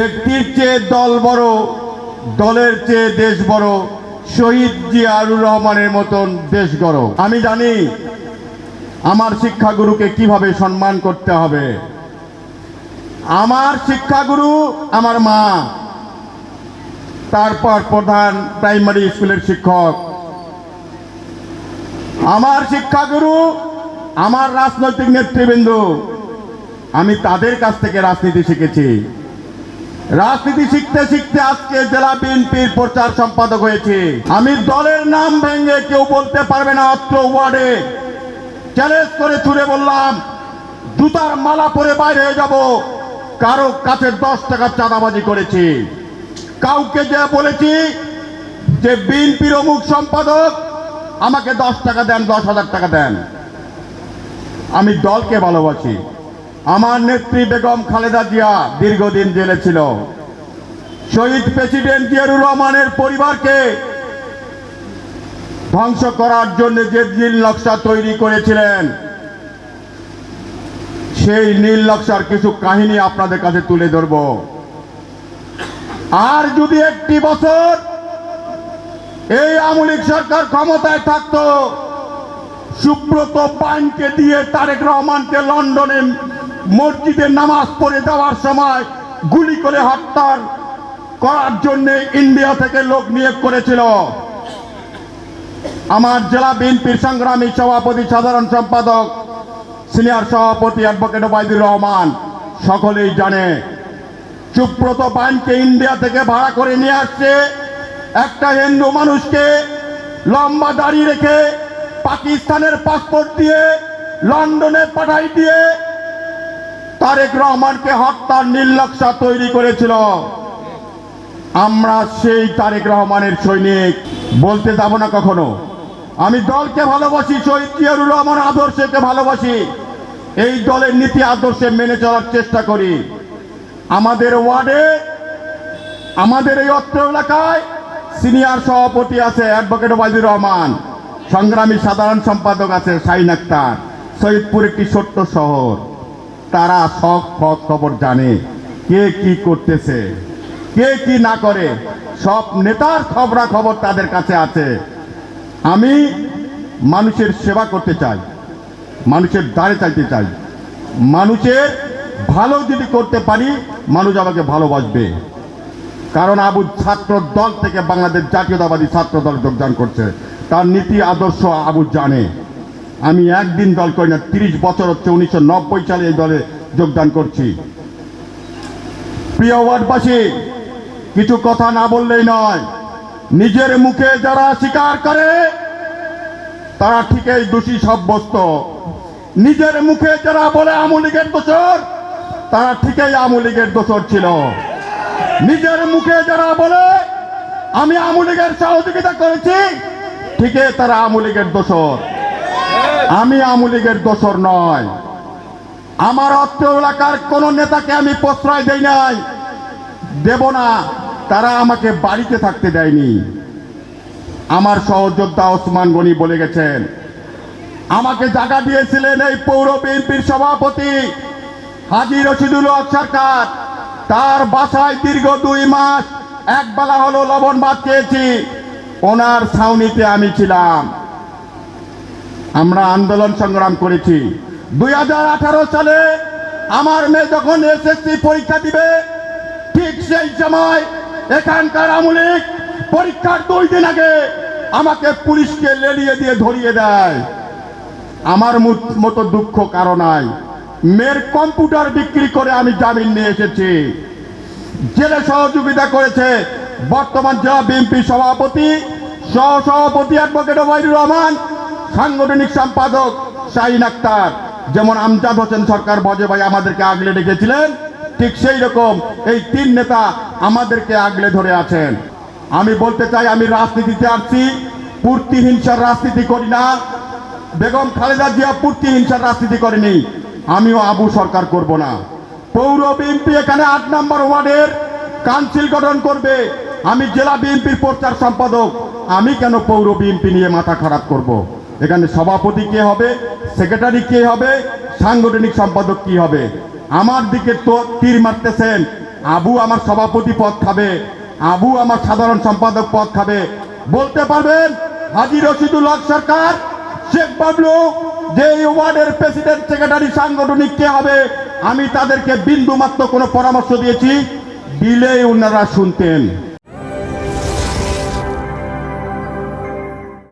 ব্যক্তির চেয়ে দল বড়, দলের চেয়ে দেশ বড়, শহীদ জিয়াউর রহমানের মতন দেশ গড়। আমি জানি আমার শিক্ষাগুরুকে কীভাবে সম্মান করতে হবে। আমার শিক্ষাগুরু আমার মা, তারপর প্রধান প্রাইমারি স্কুলের শিক্ষক। আমার শিক্ষাগুরু আমার রাজনৈতিক নেতৃবৃন্দ। আমি তাদের কাছ থেকে রাজনীতি শিখেছি। রাজনীতি শিখতে শিখতে আজকে জেলা বিএনপির প্রচার সম্পাদক হয়েছে। আমি দলের নাম ভেঙে কেউ বলতে পারবে না অত্র ওয়ার্ডে। চ্যালেঞ্জ করে ছুড়ে বললাম, জুতার মালা পরে বাইরে হয়ে যাব। কারও কাছে দশ টাকা চাঁদাবাজি করেছি। কাউকে যে বলেছি যে বিএনপির অমুক সম্পাদক, আমাকে দশ টাকা দেন, দশ হাজার টাকা দেন। আমি দলকে ভালোবাসি। আমার নেত্রী বেগম খালেদা জিয়া দীর্ঘদিন জেলে ছিল। শহীদ প্রেসিডেন্ট জিয়ারুর রহমানের পরিবারকে ধ্বংস করার জন্য যে নীল নকশা তৈরি করেছিলেন, সেই নীল নকশার কিছু কাহিনী আপনাদের কাছে তুলে ধরব। আর যদি একটি বছর এই আমলিক সরকার ক্ষমতায় থাকতো, সুব্রত পাইনকে দিয়ে তারেক রহমানকে লন্ডনে মসজিদে নামাজ পড়ে দেওয়ার সময় গুলি করে হত্যার করার জন্য ইন্ডিয়া থেকে লোক নিয়োগ করেছিল। আমার জেলা বিএনপির সংগ্রামী সভাপতি, সাধারণ সম্পাদক, সিনিয়র সভাপতি অ্যাডভোকেট ওবায়দুর রহমান সকলেই জানে, সুব্রত পাইনকে ইন্ডিয়া থেকে ভাড়া করে নিয়ে আসছে একটা হিন্দু মানুষকে লম্বা দাড়ি রেখে পাকিস্তানের পাসপোর্ট দিয়ে লন্ডনে পাঠাই দিয়ে তারেক রহমানকে হত্যার নির্লক্ষা তৈরি করেছিল। আমরা সেই তারেক রহমানের সৈনিক। বলতে যাব না কখনো। আমি দলকে ভালোবাসি, শহীদ জিয়ারুর রহমান আদর্শকে ভালোবাসি। এই দলের নীতি আদর্শে মেনে চলার চেষ্টা করি। আমাদের ওয়ার্ডে, আমাদের এই অত্র এলাকায় সিনিয়র সভাপতি আছে অ্যাডভোকেট ওবায়দুর রহমান। সংগ্রামী সাধারণ সম্পাদক আছে শাহিন আক্তার। সৈয়দপুর একটি ছোট্ট শহর। তারা সব খোঁজ খবর জানে। কে কি করতেছে? কে কি না করে? সব নেতার খবরা খবর তাদের কাছে আছে। আমি মানুষের সেবা করতে চাই, মানুষের দাঁড়ে চাইতে চাই। মানুষের ভালো যদি করতে পারি, মানুষ আমাকে ভালোবাসবে। কারণ আবু ছাত্র দল থেকে বাংলাদেশ জাতীয়তাবাদী ছাত্র দল যোগদান করছে। তার নীতি, আদর্শ আবু জানে। আমি একদিন দল করি না, তিরিশ বছর হচ্ছে উনিশশো নব্বই সালে এই দলে যোগদান করছি। প্রিয় ওয়ার্ডবাসী, কিছু কথা না বললেই নয়। নিজের মুখে যারা স্বীকার করে, তারা ঠিকই দোষী সাব্যস্ত। নিজের মুখে যারা বলে আমলিগের দোষর, তারা ঠিকই আমলিগের দোষর ছিল। নিজের মুখে যারা বলে, আমি আমলিগের সহযোগিতা করেছি, ঠিকই তারা আমলিগের দোষর। আমি আমলিগের দোষর নয়। আমার অত্র এলাকার কোন নেতাকে আমি প্রশ্রয় দেই নাই। দেব না, তারা আমাকে বাড়িতে থাকতে দেয়নি। আমার সহযোদ্ধা ওসমান গনি বলে গেছেন, আমাকে জায়গা দিয়েছিলেন এই পৌর বিএনপির সভাপতি হাজি রশিদুল হক সরকার। তার বাসায় দীর্ঘ দুই মাস এক বেলা হলো লবণ ভাত খেয়েছি। ওনার ছাউনিতে আমি ছিলাম। আমরা আন্দোলন সংগ্রাম করেছি। দুই হাজার আঠারো সালে আমার মেয়ে যখন এসএসসি পরীক্ষা দিবে, ঠিক সেই সময় এখানকার আমলিক পরীক্ষার দুই দিন আগে আমাকে পুলিশকে লেলিয়ে দিয়ে ধরিয়ে দেয়। আমার মতো দুঃখ কারও নাই। মেয়ের কম্পিউটার বিক্রি করে আমি জামিন নিয়ে এসেছি। জেলে সহযোগিতা করেছে বর্তমান জেলা বিএনপি সভাপতি সহ সভাপতি অ্যাডভোকেট ওবায়দুর রহমান সাংগঠনিক সম্পাদক শাহিন আক্তার। যেমন আমজাদ হোসেন সরকার বজে ভাই আমাদেরকে আগলে রেখেছিলেন, ঠিক সেই রকম এই তিন নেতা আমাদেরকে আগলে ধরে আছেন। আমি বলতে চাই, আমি রাজনীতিতে আসছি, পূর্তি হিংসার রাজনীতি করি না। বেগম খালেদা জিয়া পূর্তি হিংসার রাজনীতি করেনি, আমিও আবু সরকার করব না। পৌর বিএনপি এখানে আট নম্বর ওয়ার্ডের কাউন্সিল গঠন করবে। আমি জেলা বিএনপির প্রচার সম্পাদক, আমি কেন পৌর বিএনপি নিয়ে মাথা খারাপ করব। এখানে সভাপতি কে হবে? সেক্রেটারি কে হবে? সাংগঠনিক সম্পাদক কি হবে? আমার দিকে তো তীর মারতেছেন। আবু আমার সভাপতি পদ খাবে। আবু আমার সাধারণ সম্পাদক পদ খাবে। বলতে পারবেন, হাজি রশিদুল হক সরকার, শেখ বাবলু, যে ওয়ার্ডের প্রেসিডেন্ট, সেক্রেটারি, সাংগঠনিক কে হবে? আমি তাদেরকে বিন্দু মাত্র কোনো পরামর্শ দিয়েছি। দিলেই ওনারা শুনতেন।